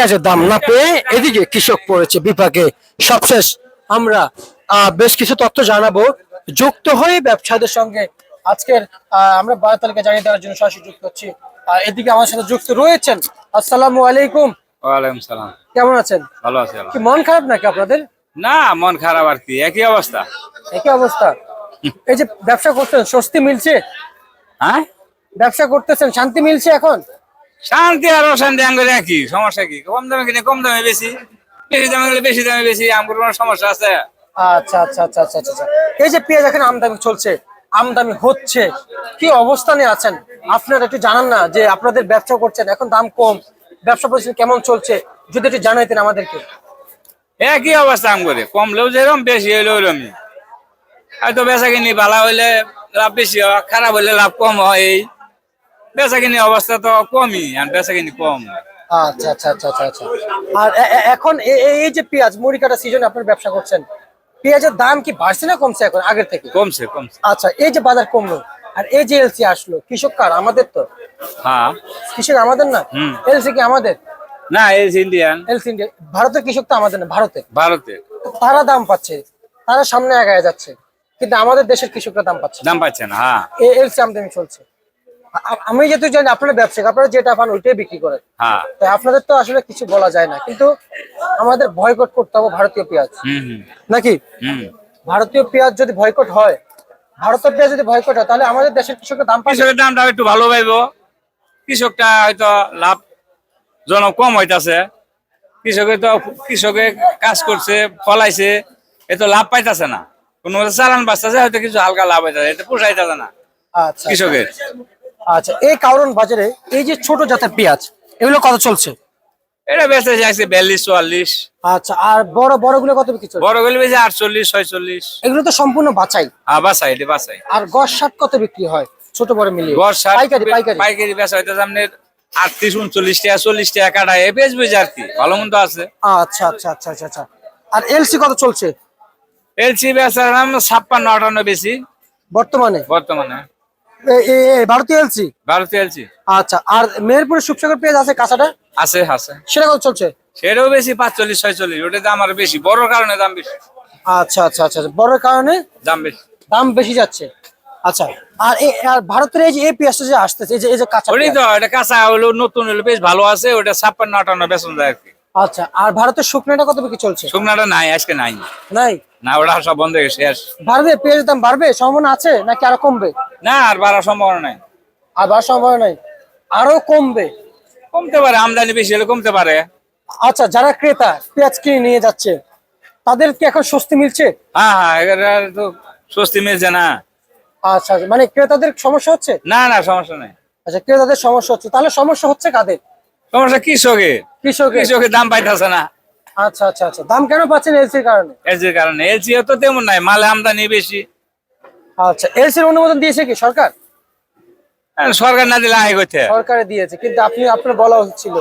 পেঁয়াজের দাম না পেয়ে এদিকে কৃষক পড়েছে বিপাকে। সবশেষ আমরা বেশ কিছু তথ্য জানাব। যুক্ত হয়ে ব্যবসায়ীদের সঙ্গে আজকের আমরা বাজার তালিকা জানিয়ে দেওয়ার জন্য সরাসরি যুক্ত হচ্ছি। এদিকে আমার সাথে যুক্ত রয়েছেন আসসালামু আলাইকুম। ওয়ালাইকুম সালাম। কেমন আছেন? ভালো আছি কি মন খারাপ নাকি আপনাদের? না মন খারাপ আর কি একই অবস্থা। একই অবস্থা। এই যে ব্যবসা করতেন স্বস্তি মিলছে? হ্যাঁ? ব্যবসা করতেছেন শান্তি মিলছে এখন? শান্তি আর অশান্তি আঙ্গুরে একই সমস্যা কি? কম দামে কিনে কম দামে বেশি বেশি দামে গেলে বেশি দামে বেশি আঙ্গুর কোনো সমস্যা আছে? আচ্ছা আচ্ছা আচ্ছা আচ্ছা আচ্ছা আচ্ছা। এই যে পেঁয়াজ এখন আমদানি চলছে আমদানি হচ্ছে কি অবস্থানে আছেন? আপনারা একটু জানান না যে আপনাদের ব্যবসা করছেন এখন দাম কম ব্যবসা পরিস্থিতি কেমন চলছে? যদি একটু জানাইতেন আমাদেরকে। একই অবস্থা আঙ্গুরে কমলেও যেরকম বেশি হইলেও ওরমই। হয়তো বেচা কিনি ভালো হইলে লাভ বেশি হয় খারাপ হইলে লাভ কম হয়। এই বেচা কিনি অবস্থা তো কমই আর বেচা কিনি কম। আচ্ছা আচ্ছা আচ্ছা আচ্ছা আচ্ছা। আর এখন এই যে পেঁয়াজ মুড়ি কাটা সিজনে আপনার ব্যবসা করছেন পেঁয়াজের দাম কি বাড়ছে না কমছে এখন আগের থেকে? কমছে কমছে। আচ্ছা এই যে বাজার কমলো আর এই যে এলসি আসলো কৃষক কার? আমাদের তো। হ্যাঁ। কৃষক আমাদের না। এলসি কি আমাদের? না এই ইন্ডিয়ান এলসি ইন্ডিয়া ভারতের কৃষক তো আমাদের না ভারতে ভারতে। তারা দাম পাচ্ছে তারা সামনে আগায় যাচ্ছে কিন্তু আমাদের দেশের কৃষকরা দাম পাচ্ছে দাম পাচ্ছে না হ্যাঁ। এলসি আমদানি চলছে। আমি যেহেতু জানি আপনারা ব্যবসায়িক আপনারা যেটা পান ওইটাই বিক্রি করেন। হ্যাঁ। তাই আপনাদের তো আসলে কিছু বলা যায় না কিন্তু আমাদের বয়কট করতে হবে ভারতীয় পেঁয়াজ। নাকি? ভারতীয় পেঁয়াজ যদি বয়কট হয় ভারতের পেঁয়াজ যদি বয়কট হয় তাহলে আমাদের দেশের কৃষকের দাম কৃষকের দামটা একটু ভালো পাইব। কৃষকটা হয়তো লাভ জনক কম হইতাছে। কৃষকে তো কৃষকে কাজ করছে ফলাইছে এ তো লাভ পাইতাছে না। কোনো চালান বাঁচতেছে হয়তো কিছু হালকা লাভ হইতাছে এতে পোষাইতাছে না আচ্ছা। কৃষকের। আচ্ছা এই কারণ বাজারে এই যে ছোট জাতের পেঁয়াজ এগুলো কত চলছে? এটা বেঁচে যাচ্ছে বিয়াল্লিশ চুয়াল্লিশ। আচ্ছা আর বড় বড়গুলো কত বিক্রি বড় গেলে বেশি আটচল্লিশ ছয়চল্লিশ। এগুলো তো সম্পূর্ণ বাছাই। হ্যাঁ বাসাই এটি বাসাই আর গড় শাক কত বিক্রি হয়? ছোট বড় মিলিয়ে। গড় সার পাইকারি পাইকারি। পাইকারি বেচা হইতেছে আপনার আটত্রিশ উনচল্লিশ টাকা চল্লিশ টাকা কাটায় এ বেচবে আর কি ভালো মন্দ আছে। আচ্ছা আচ্ছা আচ্ছা আচ্ছা আচ্ছা। আর এলসি কত চলছে? এলসি বেচার নাম ছাপ্পান্ন আটান্ন বেশি। বর্তমানে? বর্তমানে। ভারতীয় এলসি ভারতীয় এলসি আচ্ছা আর মেহেরপুরের সুপসাগর পেঁয়াজ আছে কাঁচাটা? আছে আছে। সেটা কত চলছে? সেটাও বেশি পাঁচচল্লিশ ছয়চল্লিশ। ওটার দাম আরও বেশি। বড় কারণে দাম বেশি। আচ্ছা আচ্ছা আচ্ছা আচ্ছা। বড় কারণে দাম বেশি। দাম বেশি যাচ্ছে। আচ্ছা আর আর ভারতের এই যে এই পেঁয়াজটা যে আসতেছে এই যে এই যে কাঁচা ওটাই তো এটা কাঁচা হলো নতুন হলো বেশ ভালো আছে ওটা ছাপ্পান্ন আটান্ন আর কি। আচ্ছা আর ভারতের শুকনাটা কত বিক্রি চলছে? শুকনাটা নাই আজকে নাই। নাই? না ওটা সব বন্ধ হয়ে গেছে পেঁয়াজের দাম বাড়বে? সম্ভাবনা আছে? নাকি আরও কমবে? না আর বাড়ার সম্ভাবনা নাই। আর বাড়ার সম্ভাবনা নাই? আরও কমবে? কমতে পারে আমদানি বেশি হলে কমতে পারে। আচ্ছা যারা ক্রেতা পেঁয়াজ কিনে নিয়ে যাচ্ছে তাদের কি এখন স্বস্তি মিলছে? হ্যাঁ হ্যাঁ এগুলো তো স্বস্তি মিলছে না। আচ্ছা আচ্ছা, মানে ক্রেতাদের সমস্যা হচ্ছে? না না সমস্যা নাই। আচ্ছা ক্রেতাদের সমস্যা হচ্ছে তাহলে সমস্যা হচ্ছে কাদের? সমস্যা কৃষকের। কৃষকের। কৃষকের দাম পাইতেছে না। আচ্ছা আচ্ছা আচ্ছা দাম কেন পাচ্ছেন এলসির কারণে? এলসির কারণে এলসি তো তেমন নাই মালে আমদানি বেশি। আচ্ছা এলসির অনুমোদন দিয়েছে কি সরকার? সরকার না দিলে আয় করতে সরকারে দিয়েছে কিন্তু আপনি আপনার বলা উচিত ছিল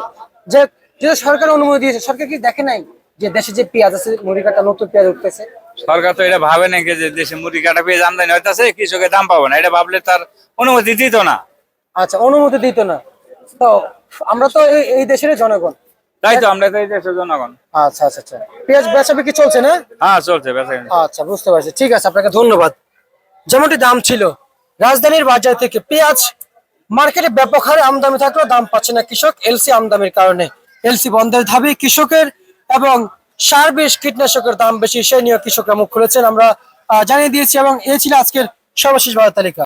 যে যে সরকার অনুমতি দিয়েছে সরকার কি দেখে নাই যে দেশে যে পেঁয়াজ আছে মুড়ি কাটা নতুন পেঁয়াজ উঠতেছে? সরকার তো এটা ভাবে নাকি যে দেশে মুড়ি কাটা পেয়ে আমদানি হইতাছে কৃষকের দাম পাবো না। এটা ভাবলে তার অনুমতি দিত না। আচ্ছা অনুমতি দিত না। তো আমরা তো এই এই দেশের জনগণ। তাই তো আমরা তো এই দেশের জনগণ। আচ্ছা আচ্ছা আচ্ছা। পেঁয়াজ বেচা বিক্রি চলছে না? হ্যাঁ চলছে বেচা আচ্ছা বুঝতে পারছি। ঠিক আছে আপনাকে ধন্যবাদ। যেমনটি দাম ছিল। রাজধানীর বাজার থেকে পেঁয়াজ মার্কেটে ব্যাপক হারে আমদানি থাকলেও দাম পাচ্ছে না কৃষক এলসি আমদানির কারণে। এলসি বন্ধের ধাবি কৃষকের এবং সার বিষ কীটনাশকের দাম বেশি সে নিয়ে কৃষকরা মুখ খুলেছেন। আমরা জানিয়ে দিয়েছি এবং এ ছিল আজকের সর্বশেষ বাজার তালিকা।